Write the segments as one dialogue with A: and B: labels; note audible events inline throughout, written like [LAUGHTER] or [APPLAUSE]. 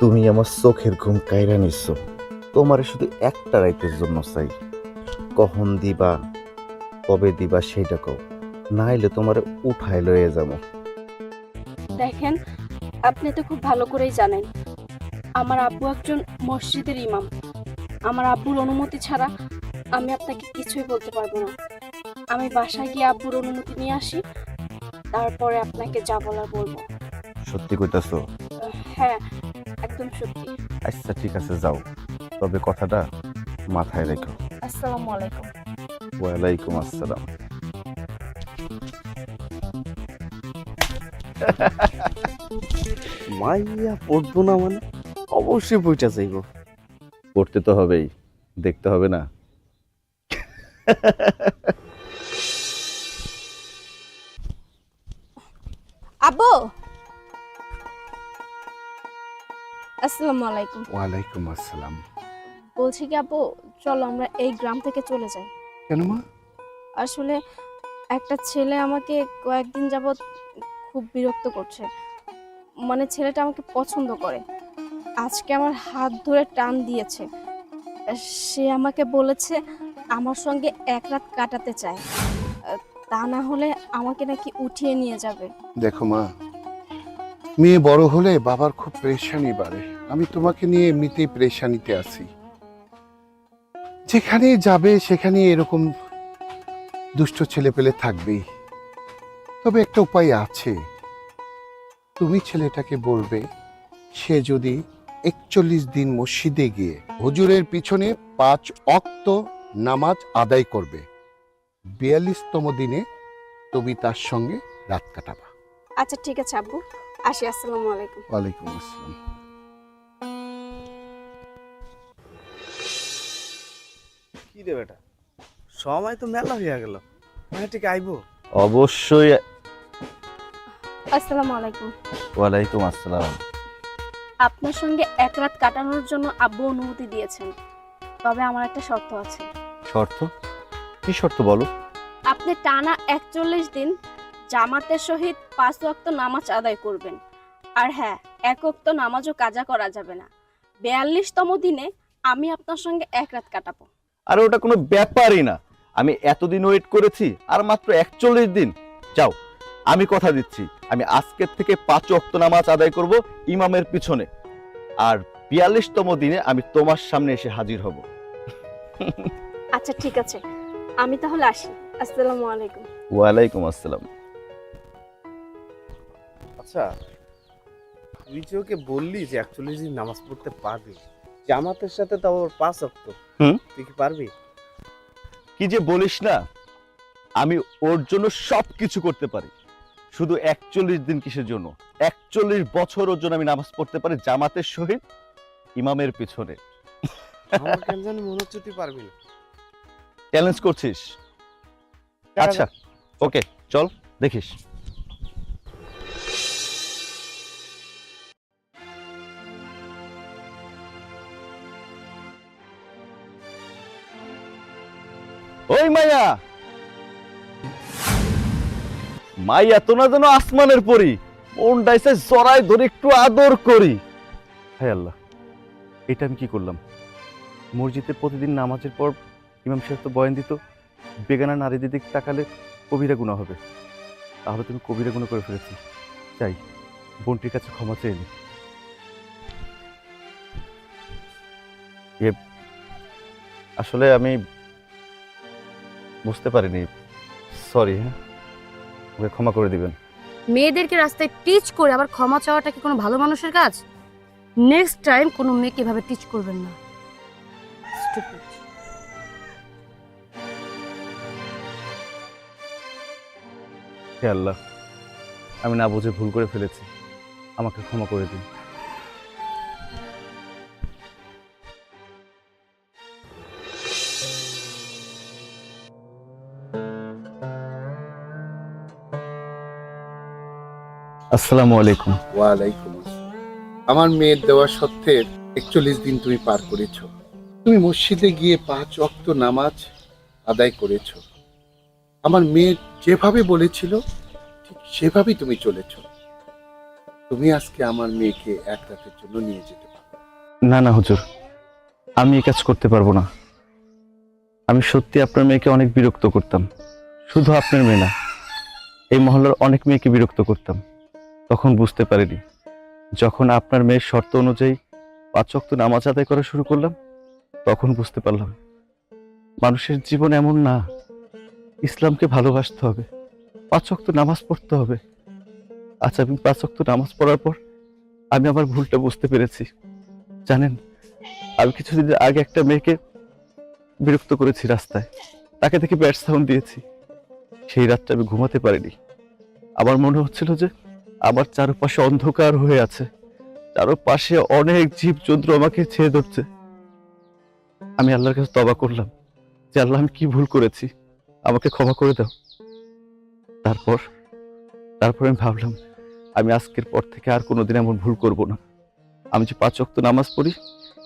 A: তুমি আমার চোখের ঘুম কাইরা নিচ্ছ তোমার শুধু একটা রাইতের জন্য চাই। কখন দিবা কবে দিবা সেইটা কও। নাইলে তোমার উঠাই লয়ে যাব।
B: দেখেন আপনি তো খুব ভালো করেই জানেন আমার আব্বু একজন মসজিদের ইমাম। আমার আব্বুর অনুমতি ছাড়া আমি আপনাকে কিছুই বলতে পারব না। আমি বাসায় গিয়ে আব্বুর অনুমতি নিয়ে আসি তারপরে আপনাকে যা বলার বলব।
A: সত্যি কইতাছ?
B: হ্যাঁ একদম সত্যি
A: আচ্ছা ঠিক আছে যাও। তবে কথাটা মাথায় রেখো।
B: আসসালামু আলাইকুম।
A: ওয়ালাইকুম আসসালাম। [LAUGHS]
C: মাইয়া পড়ব না মানে? অবশ্যই বইটা চাইব
A: পড়তে তো হবেই দেখতে হবে না। [LAUGHS]
B: আসসালামু আলাইকুম।
D: ওয়ালাইকুম আসসালাম।
B: বলছি কি আব্বু চলো আমরা এই গ্রাম থেকে চলে যাই।
D: কেন মা?
B: আসলে একটা ছেলে আমাকে কয়েকদিন যাবৎ খুব বিরক্ত করছে। মানে ছেলেটা আমাকে পছন্দ করে। আজকে আমার হাত ধরে টান দিয়েছে। সে আমাকে বলেছে আমার সঙ্গে এক রাত কাটাতে চায়। তা না হলে আমাকে নাকি উঠিয়ে নিয়ে যাবে।
D: দেখো মা মেয়ে বড় হলে বাবার খুব প্রেশানি বাড়ে। আমি তোমাকে নিয়ে এমনিতেই প্রেশানিতে আছি। যেখানে যাবে সেখানে এরকম দুষ্ট ছেলে পেলে থাকবেই। তবে একটা উপায় আছে। তুমি ছেলেটাকে বলবে সে যদি একচল্লিশ দিন মসজিদে গিয়ে হুজুরের পিছনে পাঁচ অক্ত নামাজ আদায় করবে বিয়াল্লিশতম দিনে তুমি তার সঙ্গে রাত কাটাবা।
B: আচ্ছা ঠিক আছে আব্বু। আসি আসসালামু আলাইকুম।
D: ওয়ালাইকুম আসসালাম।
C: কি রে বেটা? সময় তো মেলা হইয়া গেল। মানে ঠিক আইবো?
A: অবশ্যই।
B: আসসালামু আলাইকুম।
A: ওয়ালাইকুম আসসালাম।
B: আপনার সঙ্গে এক রাত কাটানোর জন্য আব্বু অনুমতি দিয়েছেন। তবে আমার একটা শর্ত আছে।
A: শর্ত? কি শর্ত বলো?
B: আপনি টানা একচল্লিশ দিন জামাতের সহিত পাঁচ ওয়াক্ত নামাজ আদায় করবেন। আর হ্যাঁ এক ওয়াক্ত নামাজও কাজা করা যাবে না। বিয়াল্লিশতম দিনে আমি আপনার সঙ্গে এক রাত কাটাবো।
A: আর ওটা কোনো ব্যাপারই না। আমি এতদিন ওয়েট করেছি আর মাত্র একচল্লিশ দিন। যাও আমি কথা দিচ্ছি। আমি আজকের থেকে পাঁচ অক্ত নামাজ আদায় করব ইমামের পিছনে। আর বিয়াল্লিশতম দিনে আমি তোমার সামনে এসে হাজির হব।
B: আচ্ছা ঠিক আছে। আমি তাহলে আসি। আসসালামু আলাইকুম।
A: ওয়ালাইকুম আসসালাম।
C: আচ্ছা তুই যে ওকে বললি যে একচল্লিশ দিন নামাজ পড়তে পারবি জামাতের সাথে তো আবার পাঁচ অক্ত।
A: হুম।
C: তুই কি পারবি?
A: কি যে বলিস না আমি ওর জন্য সব কিছু করতে পারি। শুধু একচল্লিশ দিন কিসের জন্য? একচল্লিশ বছর ওর জন্য আমি নামাজ পড়তে পারি জামাতের সহিত ইমামের পিছনে।
C: আমার কেন জানি মনে হচ্ছে তুই পারবি না।
A: চ্যালেঞ্জ করছিস। আচ্ছা ওকে চল দেখিস। মাইয়া। মাইয়া তো না যেন আসমানের পরি। মন ডাইসে ধরে একটু আদর করি। আল্লাহ, এটা আমি কি করলাম? মসজিদে প্রতিদিন নামাজের পর ইমাম সাহেব তো বয়ান দিত, বেগানা নারীদের দিক তাকালে কবিরা গুণা হবে। তাহলে তুমি কবিরা গুণা করে ফেলেছি। চাই বোনটির কাছে ক্ষমা চেয়ে আসলে আমি বুঝতে পারিনি। সরি হ্যাঁ? ওকে ক্ষমা করে দিবেন।
E: মেয়েদেরকে রাস্তায় টিচ করে আবার ক্ষমা চাওয়াটা কি কোনো ভালো মানুষের কাজ? নেক্সট টাইম কোনো মেয়েকে এভাবে টিচ করবেন না। Stupid.
A: হে আল্লাহ আমি না বুঝে ভুল করে ফেলেছি। আমাকে ক্ষমা করে দিন। আসসালামু আলাইকুম।
D: ওয়ালাইকুম আমার মেয়ের দেওয়া সত্ত্বের একচল্লিশ দিন তুমি পার করেছ। তুমি মসজিদে গিয়ে পাঁচ অক্ত নামাজ আদায় করেছ। আমার মেয়ে যেভাবে বলেছিল ঠিক সেভাবেই তুমি চলেছ। তুমি আজকে আমার মেয়েকে এক রাতের জন্য নিয়ে যেতে পারো।
A: না না হুজুর আমি এই কাজ করতে পারব না। আমি সত্যি আপনার মেয়েকে অনেক বিরক্ত করতাম। শুধু আপনার মেয়ে না এই মহল্লার অনেক মেয়েকে বিরক্ত করতাম। তখন বুঝতে পারিনি। যখন আপনার মেয়ের শর্ত অনুযায়ী পাঁচ ওয়াক্ত নামাজ আদায় করা শুরু করলাম, তখন বুঝতে পারলাম, মানুষের জীবন এমন না। ইসলামকে ভালোবাসতে হবে, পাঁচ ওয়াক্ত নামাজ পড়তে হবে। আচ্ছা আমি পাঁচ ওয়াক্ত নামাজ পড়ার পর আমি আমার ভুলটা বুঝতে পেরেছি। জানেন, আমি কিছুদিন আগে একটা মেয়েকে বিরক্ত করেছি রাস্তায়। তাকে দেখে ব্যাট সাউন্ড দিয়েছি। সেই রাতটা আমি ঘুমাতে পারিনি। আমার মনে হচ্ছিল যে আমার চারপাশে অন্ধকার হয়ে আছে। চারপাশে অনেক জীব জন্তু আমাকে ছেয়ে ধরছে। আমি আল্লাহর কাছে তবা করলাম। যে আল্লাহ, আমি কি ভুল করেছি? আমাকে ক্ষমা করে দাও। তারপর তারপর আমি ভাবলাম, আমি আজকের পর থেকে আর কোনোদিন এমন ভুল করব না। আমি যে পাঁচ ওয়াক্ত নামাজ পড়ি,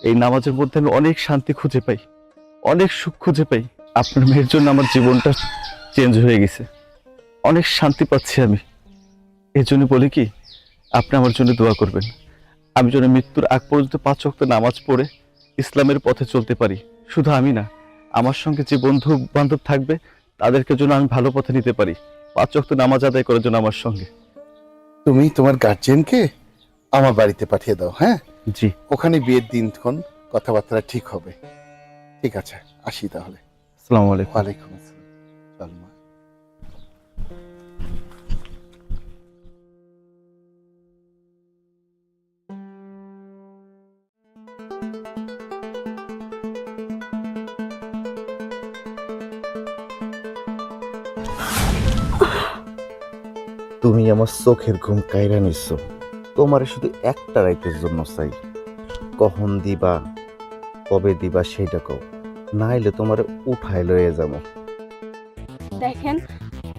A: এই নামাজের মধ্যে আমি অনেক শান্তি খুঁজে পাই, অনেক সুখ খুঁজে পাই। আপনার মেয়ের জন্য আমার জীবনটা চেঞ্জ হয়ে গেছে। অনেক শান্তি পাচ্ছি আমি। এই জন্য বলি কি আপনি আমার জন্য দোয়া করবেন। আমি যেন মৃত্যুর আগ পর্যন্ত পাঁচ ওয়াক্ত নামাজ পড়ে ইসলামের পথে চলতে পারি। শুধু আমি না আমার সঙ্গে যে বন্ধু বান্ধব থাকবে তাদেরকে জন্য আমি ভালো পথে নিতে পারি। পাঁচ ওয়াক্ত নামাজ আদায় করার জন্য আমার সঙ্গে।
D: তুমি তোমার গার্জিয়ানকে আমার বাড়িতে পাঠিয়ে দাও হ্যাঁ?
A: জি।
D: ওখানে বিয়ের দিনক্ষণ কথাবার্তা ঠিক হবে। ঠিক আছে আসি তাহলে।
A: আসসালামু আলাইকুম।
D: ওয়ালাইকুম আসসালাম।
F: তুমি আমার চোখের ঘুম কাইরা নিচ্ছ তোমার শুধু একটা রাইতের জন্য চাই। কখন দিবা, কবে দিবা সেইটা কও। নাইলে তোমার উঠাই লয়ে যাব।
B: দেখেন,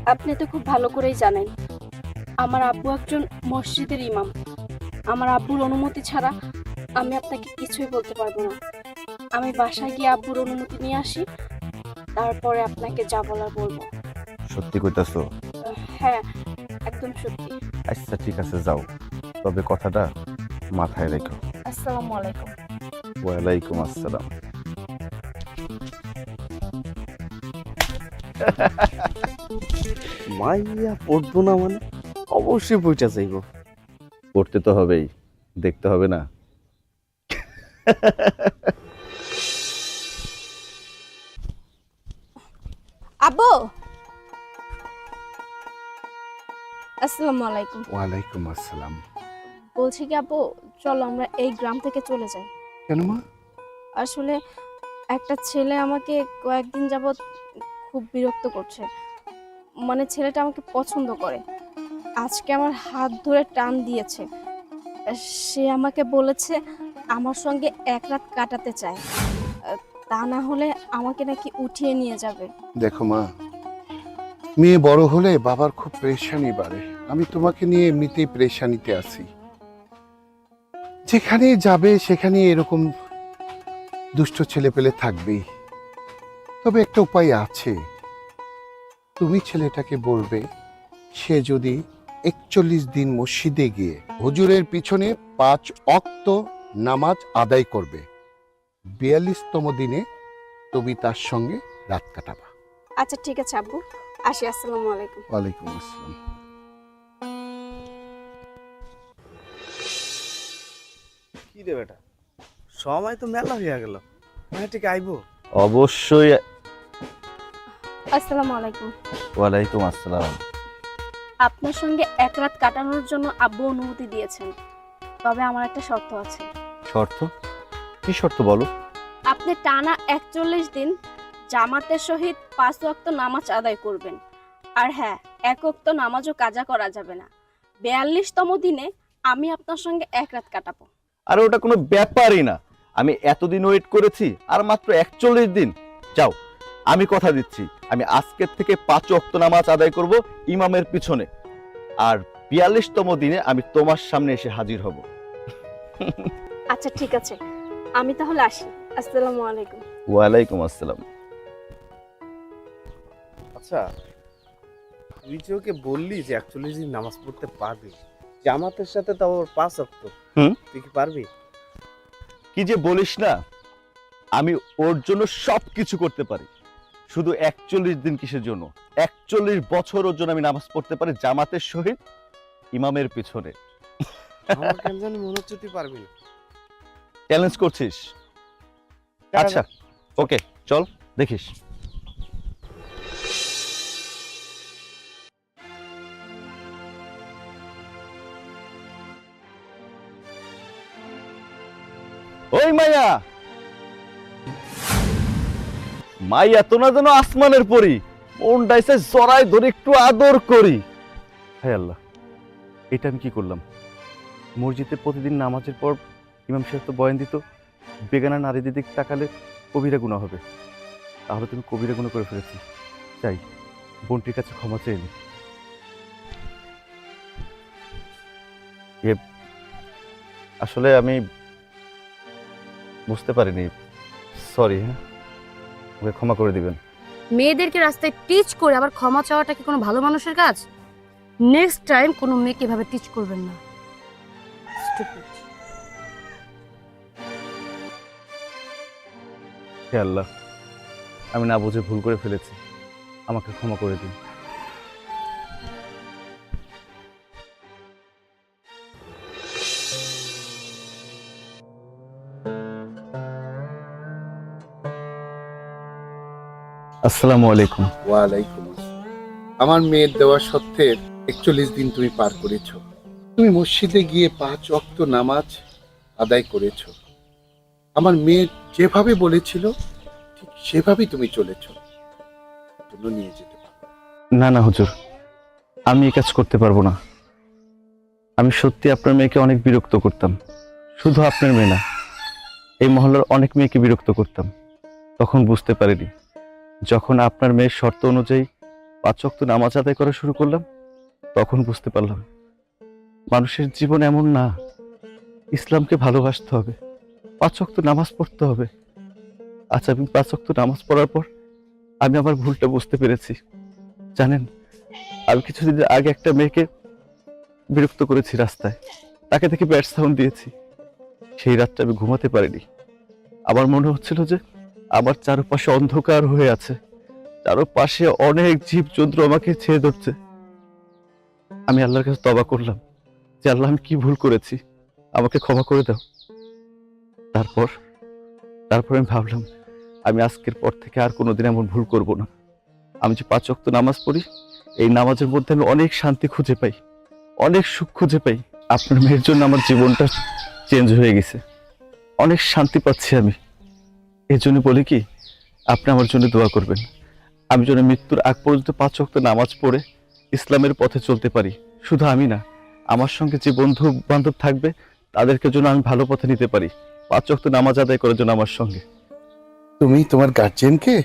B: আপনি তো খুব ভালো করেই জানেন। আমার আব্বু একজন মসজিদের ইমাম। আমার আব্বুর অনুমতি ছাড়া আমি আপনাকে কিছুই বলতে পারব না। আমি বাসায় গিয়ে আব্বুর অনুমতি নিয়ে আসি তারপরে আপনাকে যা বলার বলব।
F: সত্যি কইতাছো?
B: হ্যাঁ একদম সত্যি।
F: আচ্ছা ঠিক আছে যাও। তবে কথাটা মাথায় রেখো।
B: আসসালামু আলাইকুম।
F: ওয়ালাইকুম আসসালাম। [LAUGHS]
C: মাইয়া পড়ব না মানে? অবশ্যই বইটা চাইব
A: পড়তে তো হবেই দেখতে হবে না।
B: আব্বু আসসালামু আলাইকুম
D: ওয়ালাইকুম আসসালাম
B: বলছি কি আব্বু চলো আমরা এই গ্রাম থেকে চলে যাই।
D: কেন মা?
B: আসলে একটা ছেলে আমাকে কয়েকদিন যাবৎ খুব বিরক্ত করছে। মানে ছেলেটা আমাকে পছন্দ করে। আজকে আমার হাত ধরে টান দিয়েছে। সে আমাকে বলেছে আমার সঙ্গে এক রাত কাটাতে চায়। তা না হলে আমাকে নাকি উঠিয়ে নিয়ে যাবে।
D: দেখো মা, মেয়ে বড় হলে বাবার খুব প্রেশানি বাড়ে। আমি তোমাকে নিয়ে এমনিতেই প্রেশানিতে আছি। যেখানে যাবে সেখানে এরকম দুষ্ট ছেলে পেলে থাকবেই। তবে একটা উপায় আছে। তুমি ছেলেটাকে বলবে, সে যদি একচল্লিশ দিন মসজিদে গিয়ে হুজুরের পিছনে পাঁচ অক্ত নামাজ আদায় করবে। বিয়াল্লিশতম দিনে তুমি তার সঙ্গে রাত কাটাবা।
B: আচ্ছা ঠিক আছে আব্বু। আসি আসসালামু আলাইকুম।
D: ওয়ালাইকুম আসসালাম।
C: কি রে বেটা? সময় তো মেলা হইয়া গেল। হ্যাঁ ঠিক আইবো?
A: অবশ্যই।
B: আসসালামু আলাইকুম।
F: ওয়ালাইকুম আসসালাম।
B: আপনার সঙ্গে এক রাত কাটানোর জন্য আব্বু অনুমতি দিয়েছেন। তবে আমার একটা শর্ত আছে।
A: শর্ত? কি শর্ত বলো?
B: আপনি টানা একচল্লিশ দিন জামাতের সহিত পাঁচ ওয়াক্ত নামাজ আদায় করবেন। আর হ্যাঁ এক ওয়াক্ত নামাজও কাজা করা যাবে না। বিয়াল্লিশতম দিনে আমি আপনার সঙ্গে এক রাত কাটাবো।
A: আর ওটা কোনো ব্যাপারই না। আমি এতদিন ওয়েট করেছি আর মাত্র একচল্লিশ দিন। যাও আমি কথা দিচ্ছি। আমি আজকের থেকে পাঁচ অক্ত নামাজ আদায় করব ইমামের পিছনে। আর বিয়াল্লিশতম দিনে আমি তোমার সামনে এসে হাজির হব। [LAUGHS]
B: আচ্ছা ঠিক আছে। আমি তাহলে আসি। আসসালামু আলাইকুম।
A: ওয়ালাইকুম আসসালাম।
C: আচ্ছা তুই যে ওকে বললি যে একচল্লিশ দিন নামাজ পড়তে পারবি জামাতের সাথে তো আবার পাঁচ অক্ত
A: হুম।
C: তুই কি পারবি?
A: কি যে বলিস না আমি ওর জন্য সব কিছু করতে পারি। শুধু একচল্লিশ দিন কিসের জন্য? একচল্লিশ বছর ওর জন্য আমি নামাজ পড়তে পারি জামাতের সহিত ইমামের পিছনে।
C: আমার কেন জানি মনে হচ্ছে তুই পারবি না।
A: চ্যালেঞ্জ করছিস? আচ্ছা ওকে চল দেখিস। ওই মাইয়া মাইয়া তো না যেন আসমানের পরি মন ডাইসে জড়াই ধরে একটু আদর করি। হায় আল্লাহ এটা আমি কি করলাম? মসজিদে প্রতিদিন নামাজের পর ইমাম সাহেব তো বয়ান দিত, বেগানা নারীদের দিক তাকালে কবিরা গুণা হবে। তাহলে তুমি কবিরা গুণা করে ফেলেছি। চাই বোনটির কাছে ক্ষমা চেয়ে নি। আসলে আমি বুঝতে পারিনি। সরি হ্যাঁ? ওকে ক্ষমা করে দিবেন।
E: মেয়েদেরকে রাস্তায় টিচ করে আবার ক্ষমা চাওয়াটা কি কোনো ভালো মানুষের কাজ? নেক্সট টাইম কোনো মেয়েকে এভাবে টিচ করবেন না।
A: হে আল্লাহ, আমি না বুঝে ভুল করে ফেলেছি। আমাকে ক্ষমা করে দিন। আসসালামু আলাইকুম।
D: ওয়ালাইকুম। আমার মেয়ের দেওয়া সত্ত্বের একচল্লিশ দিন তুমি পার করেছ। তুমি মসজিদে গিয়ে পাঁচ অক্ত নামাজ আদায় করেছ। আমার মেয়ে যেভাবে বলেছিল, ঠিক সেভাবেই তুমি চলেছ। নিয়ে যেতে
A: না না, হুজুর। আমি এই কাজ করতে পারব না। আমি সত্যি আপনার মেয়েকে অনেক বিরক্ত করতাম। শুধু আপনার মেয়ে না, এই মহল্লার অনেক মেয়েকে বিরক্ত করতাম। তখন বুঝতে পারিনি, যখন আপনার মেয়ের শর্ত অনুযায়ী পাঁচ ওয়াক্ত নামাজ আদায় করা শুরু করলাম, তখন বুঝতে পারলাম, মানুষের জীবন এমন না। ইসলামকে ভালোবাসতে হবে। পাঁচ ওয়াক্ত নামাজ পড়তে হবে। আচ্ছা আমি পাঁচ ওয়াক্ত নামাজ পড়ার পর আমি আমার ভুলটা বুঝতে পেরেছি। জানেন, আমি কিছুদিন আগে একটা মেয়েকে বিরক্ত করেছি রাস্তায়। তাকে থেকে ব্যাট সাউন্ড দিয়েছি। সেই রাতটা আমি ঘুমাতে পারিনি। আমার মনে হচ্ছিল যে আমার চারপাশে অন্ধকার হয়ে আছে। চারপাশে অনেক জীবজন্তু আমাকে ছেয়ে ধরছে। আমি আল্লাহর কাছে তবা করলাম যে, আল্লাহ, আমি কি ভুল করেছি? আমাকে ক্ষমা করে দাও। তারপর তারপর আমি ভাবলাম, আমি আজকের পর থেকে আর কোনোদিন এমন ভুল করব না। আমি যে পাঁচ ওয়াক্ত নামাজ পড়ি, এই নামাজের মধ্যে আমি অনেক শান্তি খুঁজে পাই, অনেক সুখ খুঁজে পাই। আপনার মেয়ের জন্য আমার জীবনটা চেঞ্জ হয়ে গেছে। অনেক শান্তি পাচ্ছি আমি। এই জন্য বলি কি, আপনি আমার জন্য দোয়া করবেন। আমি যেন মৃত্যুর আগ পর্যন্ত পাঁচ ওয়াক্ত নামাজ পড়ে ইসলামের পথে চলতে পারি। শুধু আমি না, আমার সঙ্গে যে বন্ধু বান্ধব থাকবে, তাদেরকে জন্য আমি ভালো পথে নিতে পারি। পাঁচ ওয়াক্ত নামাজ আদায় করার জন্য আমার সঙ্গে।
D: তুমি তোমার গার্জিয়ানকে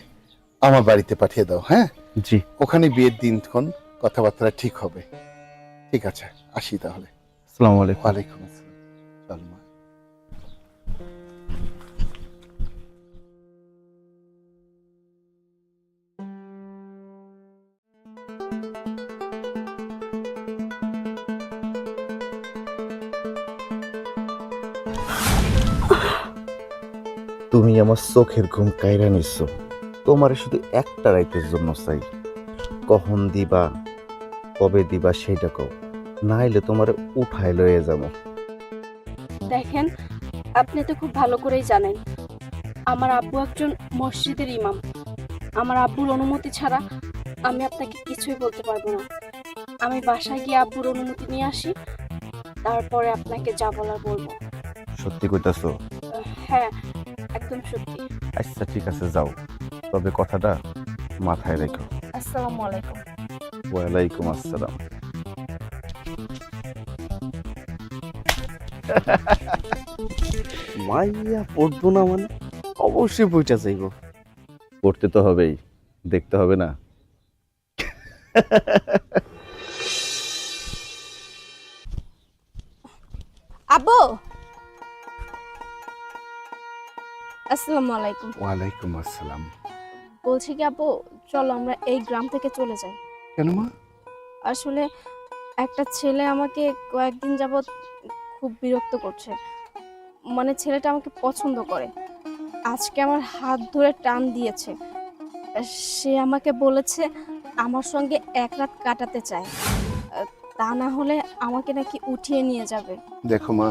D: আমার বাড়িতে পাঠিয়ে দাও হ্যাঁ?
A: জি।
D: ওখানে বিয়ের দিনক্ষণ কথাবার্তা ঠিক হবে। ঠিক আছে আসি তাহলে।
A: আসসালামু আলাইকুম।
D: ওয়ালাইকুম আসসালাম। চল মা।
F: তুমি আমার চোখের ঘুম কাইরা নিচ্ছ তোমার শুধু একটা রাইতের জন্য চাই। কখন দিবা কবে দিবা সেইটা কও। নাইলে তোমার উঠাই লয়ে যাব।
B: দেখেন আপনি তো খুব ভালো করেই জানেন আমার আব্বু একজন মসজিদের ইমাম। আমার আব্বুর অনুমতি ছাড়া আমি আপনাকে কিছুই বলতে পারব না। আমি বাসায় গিয়ে আব্বুর অনুমতি নিয়ে আসি তারপরে আপনাকে যা বলার বলব।
F: সত্যি কইতাছো?
B: হ্যাঁ একদম সত্যি।
F: আচ্ছা ঠিক আছে যাও। তবে কথাটা মাথায় রেখো।
B: আসসালামু আলাইকুম।
F: ওয়ালাইকুম আসসালাম। [LAUGHS]
C: মাইয়া পড়ব না মানে? অবশ্যই বইটা চাইব।
A: পড়তে তো হবেই দেখতে হবে না। [LAUGHS]
B: আসসালামু আলাইকুম
D: ওয়ালাইকুম আসসালাম।
B: বলছি কি আব্বু চলো আমরা এই গ্রাম থেকে চলে যাই।
D: কেন মা?
B: আসলে একটা ছেলে আমাকে কয়েকদিন যাবৎ খুব বিরক্ত করছে। মানে ছেলেটা আমাকে পছন্দ করে। আজকে আমার হাত ধরে টান দিয়েছে। সে আমাকে বলেছে আমার সঙ্গে এক রাত কাটাতে চায়। তা না হলে আমাকে নাকি উঠিয়ে নিয়ে যাবে।
D: দেখো মা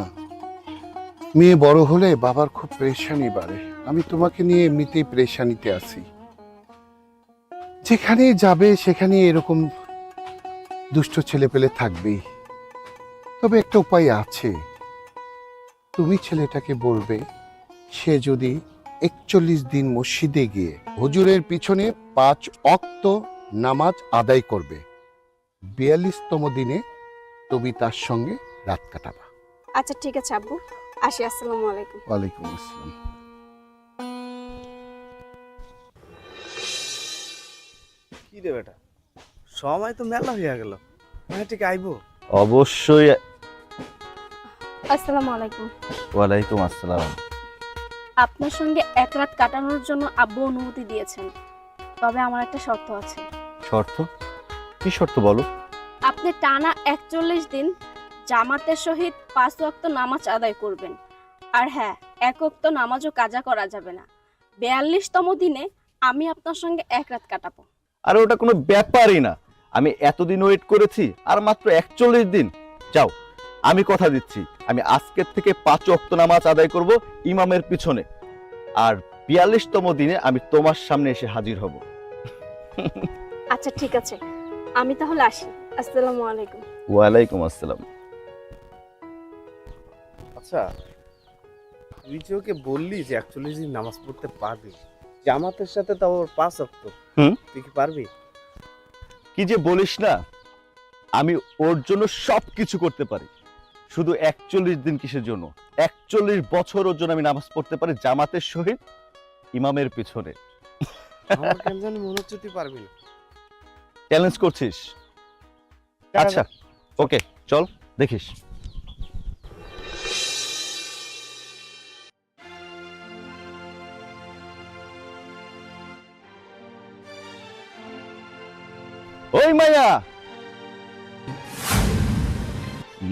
D: মেয়ে বড় হলে বাবার খুব প্রেশানি বাড়ে। আমি তোমাকে নিয়ে এমনিতেই প্রেশানিতে আছি। যেখানে যাবে সেখানে এরকম দুষ্ট ছেলে পেলে থাকবেই। তবে একটা উপায় আছে। তুমি ছেলেটাকে বলবে সে যদি একচল্লিশ দিন মসজিদে গিয়ে হুজুরের পিছনে পাঁচ অক্ত নামাজ আদায় করবে বিয়াল্লিশতম দিনে তুমি তার সঙ্গে রাত কাটাবা।
B: আচ্ছা ঠিক আছে আব্বু। আসি আসসালামু আলাইকুম।
D: ওয়ালাইকুম আসসালাম।
C: কি রে বেটা সময় তো মেলা হইয়া গেল। মানে ঠিক আইবো?
A: অবশ্যই
B: আসসালামু আলাইকুম।
A: ওয়ালাইকুম আসসালাম।
B: আপনার সঙ্গে এক রাত কাটানোর জন্য আব্বু অনুমতি দিয়েছেন। তবে আমার একটা শর্ত আছে।
A: শর্ত? কি শর্ত বলো?
B: আপনি টানা একচল্লিশ দিন জামাতের সহিত পাঁচ ওয়াক্ত নামাজ আদায় করবেন। আর হ্যাঁ এক ওয়াক্ত নামাজও কাজা করা যাবে না। বিয়াল্লিশতম দিনে আমি আপনার সঙ্গে এক রাত কাটাবো।
A: আর ওটা কোনো ব্যাপারই না। আমি এতদিন ওয়েট করেছি আর মাত্র একচল্লিশ দিন। যাও আমি কথা দিচ্ছি। আমি আজকের থেকে পাঁচ অক্ত নামাজ আদায় করব ইমামের পিছনে। আর বিয়াল্লিশতম দিনে আমি তোমার সামনে এসে হাজির হব।
B: আচ্ছা ঠিক আছে। আমি তাহলে আসি। আসসালামু আলাইকুম।
A: ওয়ালাইকুম আসসালাম।
C: আচ্ছা তুই যে ওকে বললি যে একচল্লিশ দিন নামাজ পড়তে পারবি জামাতের সাথে তাও ওর পাঁচ অক্ত
A: হুম।
C: তুই কি পারবি?
A: কি যে বলিস না আমি ওর জন্য সব কিছু করতে পারি। শুধু একচল্লিশ দিন কিসের জন্য? একচল্লিশ বছর ওর জন্য আমি নামাজ পড়তে পারি জামাতের সহিত ইমামের পিছনে।
C: আমার কেন জানি মনে হচ্ছে তুই পারবি না।
A: চ্যালেঞ্জ করছিস? আচ্ছা ওকে চল দেখিস। ওই মাইয়া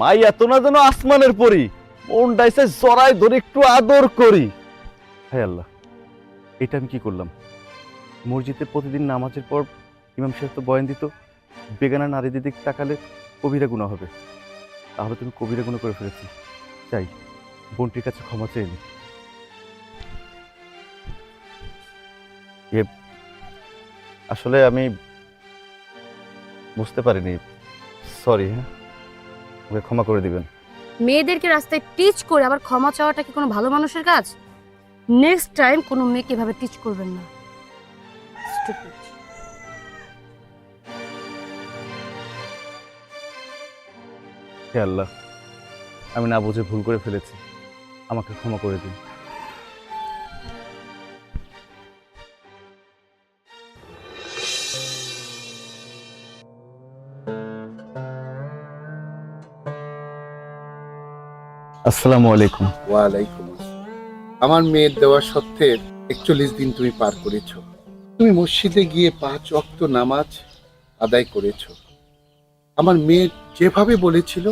A: মাইয়া তোনা যেন আসমানের পরি। মন ডাইসে জড়াই ধরে একটু আদর করি। হায় আল্লাহ, এটা আমি কি করলাম? মসজিদে প্রতিদিন নামাজের পর ইমাম সাহেব তো বয়ান দিত, বেগানা নারীদের দিক তাকালে কবিরা গুণা হবে। তাহলে তুমি কবিরা গুণা করে ফেলেছি। চাই বোনটির কাছে ক্ষমা চেয়ে নি। আসলে আমি বুঝতে পারিনি। সরি হ্যাঁ? ওকে ক্ষমা করে দিবেন।
E: মেয়েদেরকে রাস্তায় টিচ করে আবার ক্ষমা চাওয়াটা কি কোনো ভালো মানুষের কাজ? নেক্সট টাইম কোনো মেয়েকে এভাবে টিচ করবেন না.
A: হে আল্লাহ আমি না বুঝে ভুল করে ফেলেছি। আমাকে ক্ষমা করে দিন। আসসালামু আলাইকুম।
D: ওয়ালাইকুম আমার মেয়ের দেওয়া সত্ত্বের একচল্লিশ দিন তুমি পার করেছ। তুমি মসজিদে গিয়ে পাঁচ অক্ত নামাজ আদায় করেছ। আমার মেয়ে যেভাবে বলেছিল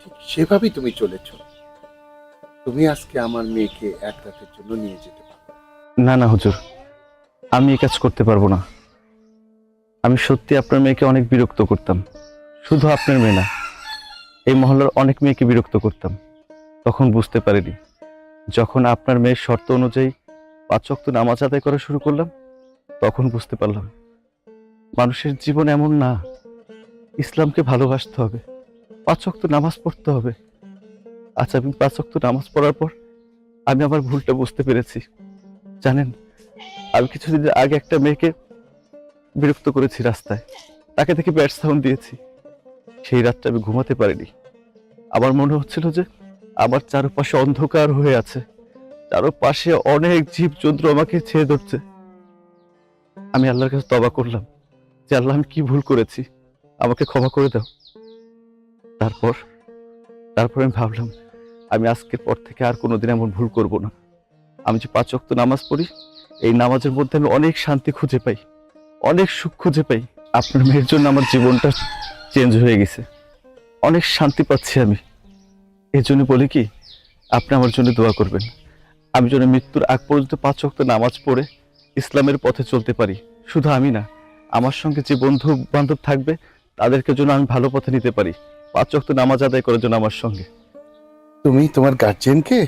D: ঠিক সেভাবেই তুমি চলেছ। তুমি আজকে আমার মেয়েকে এক রাতের জন্য নিয়ে যেতে পারো।
A: না না হুজুর আমি এই কাজ করতে পারব না। আমি সত্যি আপনার মেয়েকে অনেক বিরক্ত করতাম। শুধু আপনার মেয়ে না এই মহল্লার অনেক মেয়েকে বিরক্ত করতাম। তখন বুঝতে পারিনি। যখন আপনার মেয়ের শর্ত অনুযায়ী পাঁচ ওয়াক্ত নামাজ আদায় করা শুরু করলাম, তখন বুঝতে পারলাম, মানুষের জীবন এমন না। ইসলামকে ভালোবাসতে হবে, পাঁচ ওয়াক্ত নামাজ পড়তে হবে। আচ্ছা আমি পাঁচ ওয়াক্ত নামাজ পড়ার পর আমি আমার ভুলটা বুঝতে পেরেছি। জানেন, আমি কিছুদিন আগে একটা মেয়েকে বিরক্ত করেছি রাস্তায়। তাকে দেখে ব্যাট সাউন্ড দিয়েছি। সেই রাতটা আমি ঘুমাতে পারিনি। আমার মনে হচ্ছিল যে আমার চারপাশে অন্ধকার হয়ে আছে। চারপাশে অনেক জীব জন্তু আমাকে ছেয়ে ধরছে। আমি আল্লাহর কাছে তবা করলাম যে, আল্লাহ, আমি কি ভুল করেছি? আমাকে ক্ষমা করে দাও। তারপর তারপর আমি ভাবলাম, আমি আজকের পর থেকে আর কোনোদিন এমন ভুল করব না। আমি যে পাঁচ ওয়াক্ত নামাজ পড়ি, এই নামাজের মধ্যে আমি অনেক শান্তি খুঁজে পাই, অনেক সুখ খুঁজে পাই। আপনার মেয়ের জন্য আমার জীবনটা চেঞ্জ হয়ে গেছে। অনেক শান্তি পাচ্ছি আমি। এই জন্য বলি কি আপনি আমার জন্য দোয়া করবেন। আমি যেন মৃত্যুর আগ পর্যন্ত পাঁচ ওয়াক্ত নামাজ পড়ে ইসলামের পথে চলতে পারি। শুধু আমি না আমার সঙ্গে যে বন্ধু বান্ধব থাকবে তাদেরকে জন্য আমি ভালো পথে নিতে পারি। পাঁচ ওয়াক্ত নামাজ আদায় করার জন্য আমার সঙ্গে।
D: তুমি তোমার গার্জিয়ানকে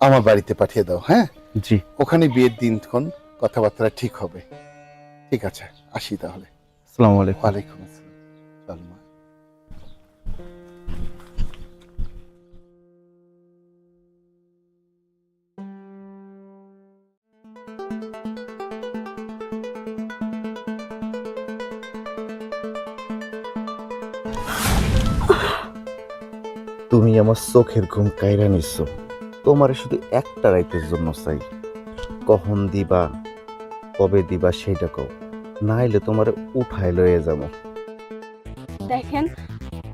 D: আমার বাড়িতে পাঠিয়ে দাও হ্যাঁ?
A: জি।
D: ওখানে বিয়ের দিনক্ষণ কথাবার্তা ঠিক হবে। ঠিক আছে আসি তাহলে।
A: আসসালামু আলাইকুম।
D: ওয়ালাইকুম আসসালাম।
F: আমার চোখের ঘুম কাইরা নিচ্ছ তোমার শুধু একটা রাইতের জন্য চাই। কখন দিবা কবে দিবা সেইটা কও। নাইলে তোমার উঠাই লয়ে যাব।
B: দেখেন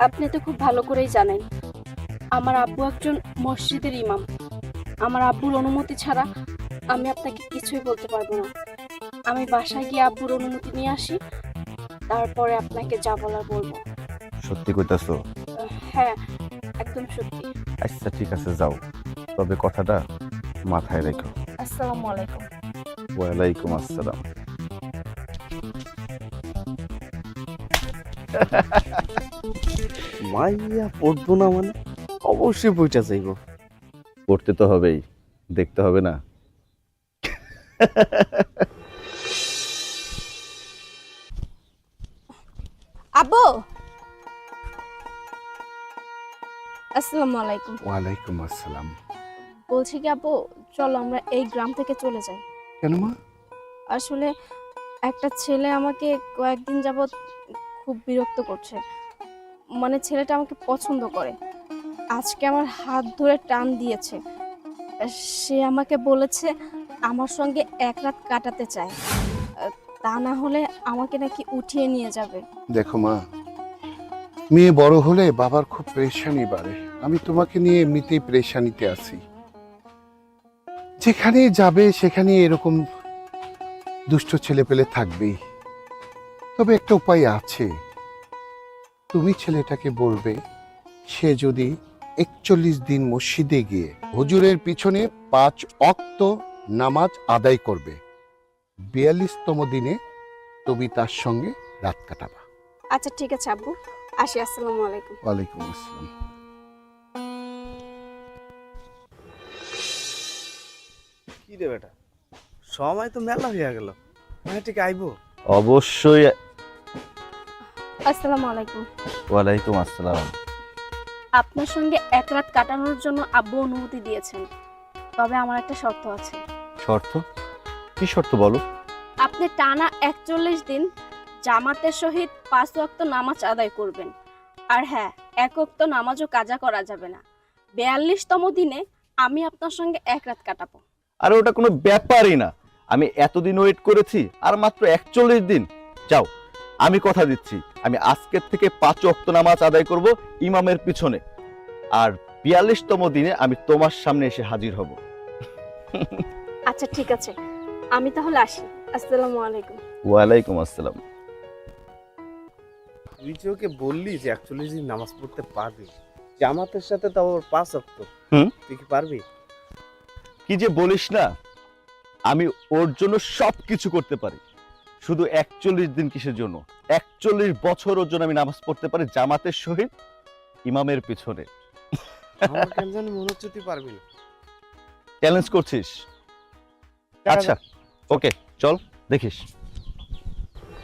B: আপনি তো খুব ভালো করেই জানেন আমার আব্বু একজন মসজিদের ইমাম। আমার আব্বুর অনুমতি ছাড়া আমি আপনাকে কিছুই বলতে পারব না। আমি বাসায় গিয়ে আব্বুর অনুমতি নিয়ে আসি তারপরে আপনাকে যা বলার বলব।
F: সত্যি কইতাছো?
B: হ্যাঁ একদম সত্যি।
F: আচ্ছা ঠিক আছে যাও। তবে কথাটা মাথায় রেখো।
B: আসসালামু আলাইকুম।
F: ওয়ালাইকুম আসসালাম। [LAUGHS]
C: মাইয়া পড়ব না মানে? অবশ্যই বইটা চাইব।
A: পড়তে তো হবেই দেখতে হবে না। [LAUGHS]
B: আসসালামু আলাইকুম
D: ওয়ালাইকুম আসসালাম।
B: বলছি কি আব্বু চলো আমরা এই গ্রাম থেকে চলে যাই।
D: কেন মা?
B: আসলে একটা ছেলে আমাকে কয়েকদিন যাবৎ খুব বিরক্ত করছে। মানে ছেলেটা আমাকে পছন্দ করে। আজকে আমার হাত ধরে টান দিয়েছে। সে আমাকে বলেছে আমার সঙ্গে এক রাত কাটাতে চায়। তা না হলে আমাকে নাকি উঠিয়ে নিয়ে যাবে।
D: দেখো মা মেয়ে বড় হলে বাবার খুব প্রেশানি বাড়ে। আমি তোমাকে নিয়ে এমনিতেই প্রেশানিতে আছি। যেখানে যাবে সেখানে এরকম দুষ্ট ছেলে পেলে থাকবেই। তবে একটা উপায় আছে। তুমি ছেলেটাকে বলবে সে যদি একচল্লিশ দিন মসজিদে গিয়ে হুজুরের পিছনে পাঁচ অক্ত নামাজ আদায় করবে বিয়াল্লিশতম দিনে তুমি তার সঙ্গে রাত কাটাবা।
B: আচ্ছা ঠিক আছে আব্বু। আসি আসসালামু আলাইকুম।
D: ওয়ালাইকুম আসসালাম।
C: কি রে বেটা সময় তো মেলা হইয়া গেল। মানে ঠিক আইবো?
A: অবশ্যই
B: আসসালামু আলাইকুম।
A: ওয়ালাইকুম আসসালাম।
B: আপনার সঙ্গে এক রাত কাটানোর জন্য আব্বু অনুমতি দিয়েছেন। তবে আমার একটা শর্ত আছে।
A: শর্ত? কি শর্ত বলো?
B: আপনি টানা একচল্লিশ দিন জামাতের সহিত পাঁচ ওয়াক্ত নামাজ আদায় করবেন। আর হ্যাঁ এক ওয়াক্ত নামাজও কাজা করা যাবে না। বিয়াল্লিশতম দিনে আমি আপনার সঙ্গে এক রাত কাটাবো।
A: আর ওটা কোনো ব্যাপারই না। আমি এতদিন ওয়েট করেছি আর মাত্র একচল্লিশ দিন। যাও আমি কথা দিচ্ছি। আমি আজকের থেকে পাঁচ অক্ত নামাজ আদায় করব ইমামের পিছনে। আর বিয়াল্লিশতম দিনে আমি তোমার সামনে এসে হাজির হব।
B: আচ্ছা ঠিক আছে। আমি তাহলে আসি। আসসালামু আলাইকুম।
A: ওয়ালাইকুম আসসালাম।
C: তুই যে ওকে বললি যে একচল্লিশ দিন নামাজ পড়তে পারবি জামাতের সাথে তো আবার পাঁচ অক্ত
A: হুম।
C: তুই কি পারবি?
A: কি যে বলিস না আমি ওর জন্য সব কিছু করতে পারি। শুধু একচল্লিশ দিন কিসের জন্য? একচল্লিশ বছর ওর জন্য আমি নামাজ পড়তে পারি জামাতের সহিত ইমামের পিছনে।
C: আমার কেন জানি মনে হচ্ছে তুই পারবি না।
A: চ্যালেঞ্জ করছিস? আচ্ছা ওকে চল দেখিস।